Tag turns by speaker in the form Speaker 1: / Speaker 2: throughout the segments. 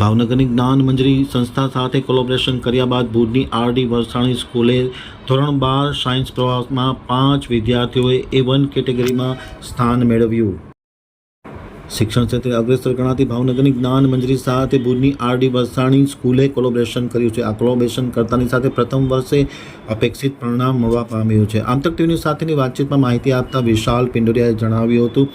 Speaker 1: ભાવનગરની જ્ઞાન મંજરી સંસ્થા સાથે કોલોબરેશન કર્યા બાદ ભુજની આરડી વરસાણી સ્કૂલે ધોરણ બાર સાયન્સ પ્રવાસમાં પાંચ વિદ્યાર્થીઓએ એ વન કેટેગરીમાં સ્થાન મેળવ્યું. શિક્ષણ ક્ષેત્રે અગ્રેસર ગણાતી ભાવનગરની જ્ઞાન મંજરી સાથે ભુજની આરડી વરસાણી સ્કૂલે કોલોબરેશન કર્યું છે. આ કોલોબરેશન કરતાની સાથે પ્રથમ વર્ષે અપેક્ષિત પરિણામ મળવા પામ્યું છે. આમતક ટીવીની સાથેની વાતચીતમાં માહિતી આપતા વિશાલ પિંડોરિયાએ જણાવ્યું હતું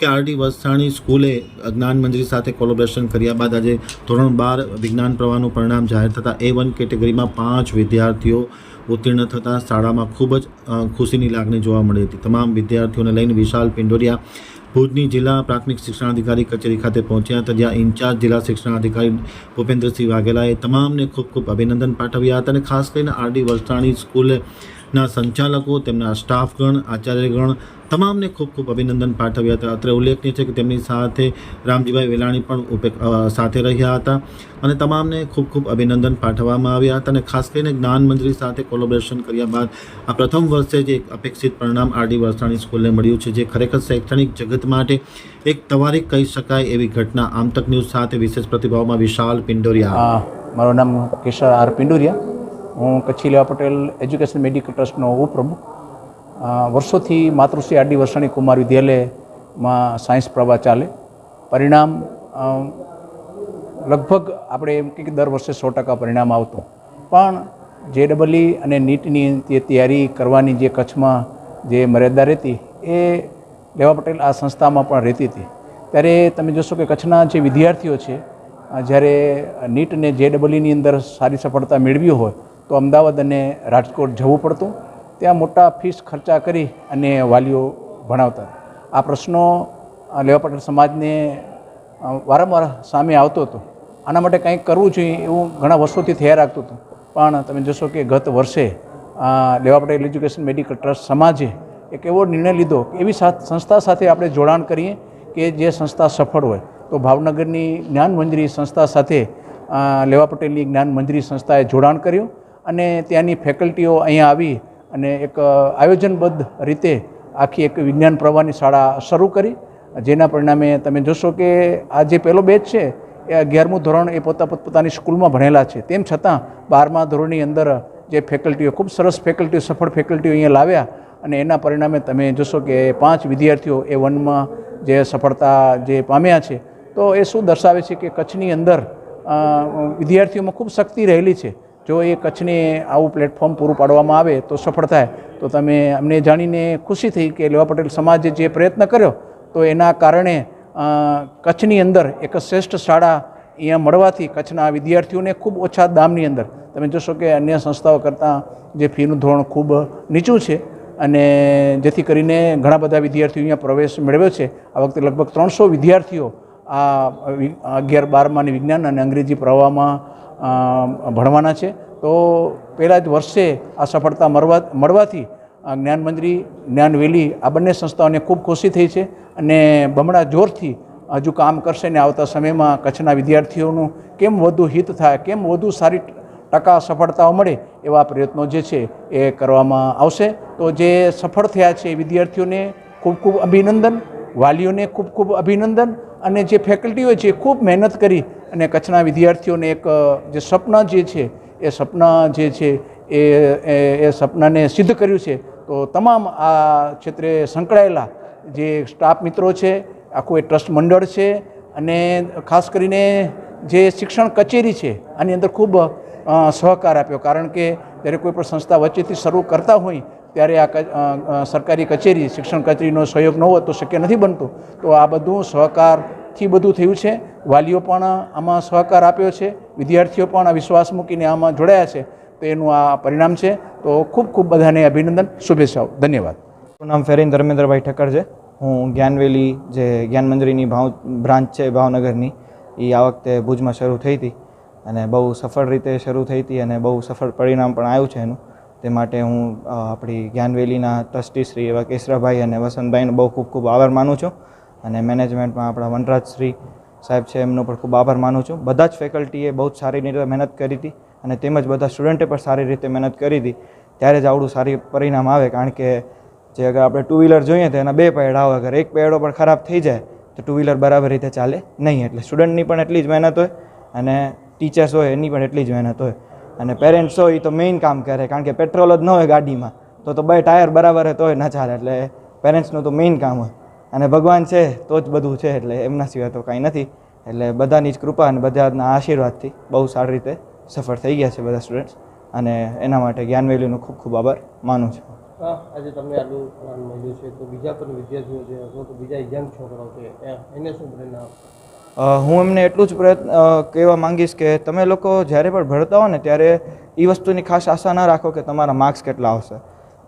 Speaker 1: કે આરડી વરસાણી સ્કૂલે જ્ઞાન મંજરી સાથે કોલોબરેશન કર્યા બાદ આજે ધોરણ બાર વિજ્ઞાન પ્રવાહનું પરિણામ જાહેર થતાં એ વન કેટેગરીમાં પાંચ વિદ્યાર્થીઓ ઉત્તીર્ણ થતાં શાળામાં ખૂબ જ ખુશીની લાગણી જોવા મળી હતી. તમામ વિદ્યાર્થીઓને લઈને વિશાલ પિંડોરિયા ભુજની જિલ્લા પ્રાથમિક શિક્ષણાધિકારી કચેરી ખાતે પહોંચ્યા હતા, જ્યાં ઇન્ચાર્જ જિલ્લા શિક્ષણાધિકારી ભૂપેન્દ્રસિંહ વાઘેલાએ તમામને ખૂબ ખૂબ અભિનંદન પાઠવ્યા હતા અને ખાસ કરીને આરડી વરસાણી સ્કૂલના સંચાલકો, તેમના સ્ટાફગણ, આચાર્યગણ, તમામને ખૂબ ખૂબ અભિનંદન પાઠવ્યા હતા. અત્રે ઉલ્લેખનીય છે કે તેમની સાથે રામજીભાઈ વેલાણી પણ સાથે રહ્યા હતા અને તમામને ખૂબ ખૂબ અભિનંદન પાઠવવામાં આવ્યા હતા અને ખાસ કરીને જ્ઞાન મંજરી સાથે કોલોબરેશન કર્યા બાદ આ પ્રથમ વર્ષે જે એક અપેક્ષિત પરિણામ આરડી વરસાણી સ્કૂલને મળ્યું છે, જે ખરેખર શૈક્ષણિક જગત માટે એક તવારીખ કહી શકાય એવી ઘટના. આમતક ન્યૂઝ સાથે વિશેષ પ્રતિભાવમાં વિશાલ પિંડોરિયા.
Speaker 2: મારું નામ કિશોર આર પિંડુરિયા. હું કચ્છી લેવા પટેલ એજ્યુકેશન મેડિકલ ટ્રસ્ટનો ઉપપ્રમુખ. વર્ષોથી માતૃશ્રી આડી વર્ષાણી કુમાર વિદ્યાલયમાં સાયન્સ પ્રવાહ ચાલે. પરિણામ લગભગ આપણે એમ કે દર વર્ષે સો ટકા પરિણામ આવતું. પણ જે ડબલઈ અને નીટની જે તૈયારી કરવાની જે કચ્છમાં જે મર્યાદા રહેતી, એ લેવા પટેલ આ સંસ્થામાં પણ રહેતી હતી. ત્યારે તમે જોશો કે કચ્છના જે વિદ્યાર્થીઓ છે જ્યારે નીટ અને જે ડબલઈની અંદર સારી સફળતા મેળવી હોય તો અમદાવાદ અને રાજકોટ જવું પડતું. ત્યાં મોટા ફીસ ખર્ચા કરી અને વાલીઓ ભણાવતા. આ પ્રશ્નો લેવા પટેલ સમાજને વારંવાર સામે આવતો હતો. આના માટે કંઈક કરવું જોઈએ એવું ઘણા વર્ષોથી થયા રાખતું હતું. પણ તમે જોશો કે ગત વર્ષે લેવા પટેલ એજ્યુકેશન મેડિકલ ટ્રસ્ટ સમાજે એક એવો નિર્ણય લીધો એવી સાથ- સંસ્થા સાથે આપણે જોડાણ કરીએ કે જે સંસ્થા સફળ હોય. તો ભાવનગરની જ્ઞાન મંજરી સંસ્થા સાથે લેવા પટેલની જ્ઞાન મંજરી સંસ્થાએ જોડાણ કર્યું. અને ત્યાંની ફેકલ્ટીઓ અહીંયા આવી અને એક આયોજનબદ્ધ રીતે આખી એક વિજ્ઞાન પ્રવાહની શાળા શરૂ કરી. જેના પરિણામે તમે જોશો કે આ જે પહેલો બેચ છે, એ અગિયારમું ધોરણ એ પોતા પોતપોતાની સ્કૂલમાં ભણેલા છે. તેમ છતાં બારમા ધોરણની અંદર જે ફેકલ્ટીઓ, ખૂબ સરસ ફેકલ્ટીઓ, સફળ ફેકલ્ટીઓ અહીંયા લાવ્યા અને એના પરિણામે તમે જોશો કે પાંચ વિદ્યાર્થીઓ એ વનમાં જે સફળતા જે પામ્યા છે, તો એ શું દર્શાવે છે કે કચ્છની અંદર વિદ્યાર્થીઓમાં ખૂબ શક્તિ રહેલી છે. જો એ કચ્છને આવું પ્લેટફોર્મ પૂરું પાડવામાં આવે તો સફળ થાય. તો તમે અમને જાણીને ખુશી થઈ કે લેવા પટેલ સમાજે જે પ્રયત્ન કર્યો, તો એના કારણે કચ્છની અંદર એક શ્રેષ્ઠ શાળા અહીંયા મળવાથી કચ્છના વિદ્યાર્થીઓને ખૂબ ઓછા દામની અંદર. તમે જોશો કે અન્ય સંસ્થાઓ કરતાં જે ફીનું ધોરણ ખૂબ નીચું છે અને જેથી કરીને ઘણા બધા વિદ્યાર્થીઓ અહીંયા પ્રવેશ મેળવ્યો છે. આ વખતે લગભગ ત્રણસો વિદ્યાર્થીઓ આ અગિયાર બારમાની વિજ્ઞાન અને અંગ્રેજી પ્રવાહમાં ભણવાના છે. તો પહેલાં જ વર્ષે આ સફળતા મળવા મળવાથી આ જ્ઞાન વેલી આ બંને સંસ્થાઓને ખૂબ ખુશી થઈ છે અને બમણા જોરથી હજુ કામ કરશે ને આવતા સમયમાં કચ્છના વિદ્યાર્થીઓનું કેમ વધુ હિત થાય, કેમ વધુ સારી ટકા સફળતાઓ મળે એવા પ્રયત્નો જે છે એ કરવામાં આવશે. તો જે સફળ થયા છે વિદ્યાર્થીઓને ખૂબ ખૂબ અભિનંદન, વાલીઓને ખૂબ ખૂબ અભિનંદન અને જે ફેકલ્ટીઓ છે ખૂબ મહેનત કરી અને કચ્છના વિદ્યાર્થીઓને એક જે સપના જે છે, એ સપના જે છે, એ, એ- સપનાને સિદ્ધ કર્યું છે. તો તમામ આ ક્ષેત્રે સંકળાયેલા જે સ્ટાફ મિત્રો છે, આખું એ ટ્રસ્ટ મંડળ છે અને ખાસ કરીને જે શિક્ષણ કચેરી છે, આની અંદર ખૂબ સહકાર આપ્યો. કારણ કે જ્યારે કોઈ પણ સંસ્થા વચ્ચેથી શરૂ કરતા હોય, ત્યારે આ સરકારી કચેરી, શિક્ષણ કચેરીનો સહયોગ ન હોય તો શક્ય નથી બનતું. તો આ બધું સહકારથી બધું થયું છે. વાલીઓ પણ આમાં સહકાર આપ્યો છે. વિદ્યાર્થીઓ પણ આ વિશ્વાસ મૂકીને આમાં જોડાયા છે. તો એનું આ પરિણામ છે. તો ખૂબ ખૂબ બધાને અભિનંદન, શુભેચ્છાઓ. ધન્યવાદ.
Speaker 3: મારું નામ ફેરીન ધર્મેન્દ્રભાઈ ઠક્કર છે. હું જ્ઞાનવેલી જે જ્ઞાન ભાવ, બ્રાન્ચ છે ભાવનગરની, એ આ વખતે ભુજમાં શરૂ થઈ હતી અને બહુ સફળ રીતે શરૂ થઈ હતી અને બહુ સફળ પરિણામ પણ આવ્યું છે એનું. તે માટે હું આપણી જ્ઞાનવેલીના ટ્રસ્ટી શ્રી એવા કેશરાભાઈ અને વસંતભાઈનો બહુ ખૂબ ખૂબ આભાર માનું છું. અને મેનેજમેન્ટમાં આપણા વનરાજશ્રી સાહેબ છે, એમનો પણ ખૂબ આભાર માનું છું. બધા જ ફેકલ્ટીએ બહુ જ સારી રીતે મહેનત કરી હતી અને તેમજ બધા સ્ટુડન્ટે પણ સારી રીતે મહેનત કરી હતી. ત્યારે જ આવડું સારી પરિણામ આવે, કારણ કે જે અગર આપણે ટુ વ્હીલર જોઈએ તો એના બે પૈડા હોય અગર એક પૈડો પણ ખરાબ થઈ જાય, તો ટુ વ્હીલર બરાબર રીતે ચાલે નહીં. એટલે સ્ટુડન્ટની પણ એટલી જ મહેનત હોય અને ટીચર્સ હોય એની પણ એટલી જ મહેનત હોય. અને પેરેન્ટ્સ હોય એ તો મેઇન કામ કરે, કારણ કે પેટ્રોલ જ ન હોય ગાડીમાં, તો તો બે ટાયર બરાબર હોય તોય ના ચાલે. એટલે પેરેન્ટ્સનું તો મેઇન કામ હોય. અને ભગવાન છે તો જ બધું છે એટલે એમના સિવાય તો કાંઈ નથી. એટલે બધાની જ કૃપા અને બધાના આશીર્વાદથી બહુ સારી રીતે સફળ થઈ ગયા છે બધા સ્ટુડન્ટ્સ અને એના માટે જ્ઞાન વેલ્યુનો ખૂબ ખૂબ આભાર માનું છું.
Speaker 4: આજે તમને આટલું જ્ઞાન મળ્યું છે. તો બીજા પણ વિદ્યાર્થીઓ છે અથવા તો બીજા યંગ છોકરાઓ છે એને શું પ્રેરણા
Speaker 3: હું એમને એટલું જ પ્રયત્ન કહેવા માંગીશ કે તમે લોકો જ્યારે પણ ભણતા હો ને ત્યારે એ વસ્તુની ખાસ આશા ના રાખો કે તમારા માર્ક્સ કેટલા આવશે.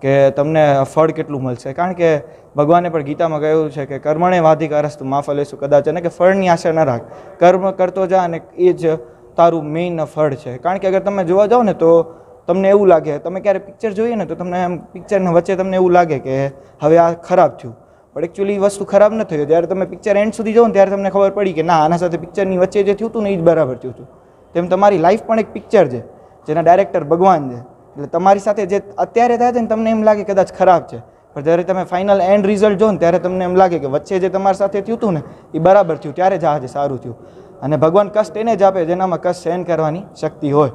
Speaker 3: કે તમને ફળ કેટલું મળશે? કારણ કે ભગવાને પણ ગીતામાં કહ્યું છે કે કર્મણે વાધિકારસ્તુ માફ લેશું કદાચ અને કે ફળની આશા ન રાખ. કર્મ કરતો જા અને એ જ તારું મેઇન ફળ છે. કારણ કે અગર તમે જોવા જાઓ ને તો તમને એવું લાગે, તમે ક્યારે પિક્ચર જોઈએ ને તો તમને એમ પિક્ચરના વચ્ચે તમને એવું લાગે કે હવે આ ખરાબ થયું. પણ એકચ્યુઅલી વસ્તુ ખરાબ ન થયું જ્યારે તમે પિક્ચર એન્ડ સુધી જાઓ ને ત્યારે તમને ખબર પડી કે ના, આના સાથે પિક્ચરની વચ્ચે જે થયું હતું ને એ જ બરાબર થયું હતું તેમ તમારી લાઈફ પણ એક પિક્ચર છે, જેના ડાયરેક્ટર ભગવાન છે. એટલે તમારી સાથે જે અત્યારે થાય છે ને, તમને એમ લાગે કદાચ ખરાબ છે. પણ જ્યારે તમે ફાઇનલ એન્ડ રિઝલ્ટ જો ને, ત્યારે તમને એમ લાગે કે વચ્ચે જે તમારી સાથે થયું હતું ને, એ બરાબર થયું, ત્યારે જ આજે સારું થયું. અને ભગવાન કષ્ટ એને જ આપે, જેનામાં કષ્ટ સહન કરવાની શક્તિ હોય.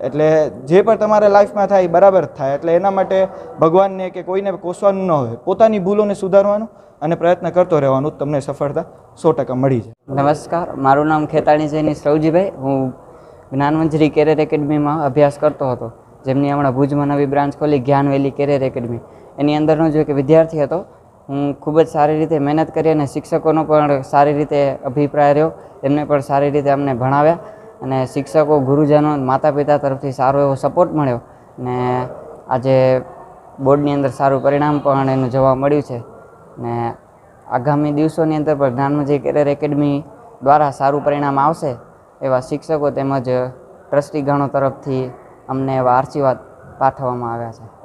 Speaker 3: એટલે જે પણ તમારા લાઈફમાં થાય, એ બરાબર થાય. એટલે એના માટે ભગવાનને કે કોઈને કોસવાનું ન હોય. પોતાની ભૂલોને સુધારવાનું અને પ્રયત્ન કરતો રહેવાનું તમને સફળતા સો ટકા મળી જાય.
Speaker 5: નમસ્કાર. મારું નામ ખેતાણી જૈની સૌજીભાઈ હું જ્ઞાનમંજરી કેરિયર એકેડમીમાં અભ્યાસ કરતો હતો. જેમની હમણાં ભુજમાં નવી બ્રાન્ચ ખોલી, જ્ઞાન વેલી કેરિયર એકેડમી એની અંદરનો જો એક વિદ્યાર્થી હતો, હું ખૂબ જ સારી રીતે મહેનત કરી અને શિક્ષકોનો પણ સારી રીતે અભિપ્રાય રહ્યો. એમને પણ સારી રીતે અમને ભણાવ્યા અને શિક્ષકો, ગુરુજનો માતા પિતા તરફથી સારો એવો સપોર્ટ મળ્યો ને આજે બોર્ડની અંદર સારું પરિણામ પણ એનું જોવા મળ્યું છે ને આગામી દિવસોની અંદર પણ જ્ઞાનમજી કેરિયર એકેડમી દ્વારા સારું પરિણામ આવશે એવા શિક્ષકો તેમજ ટ્રસ્ટીગણો તરફથી અમને વારસી પાઠવવામાં આવ્યા છે.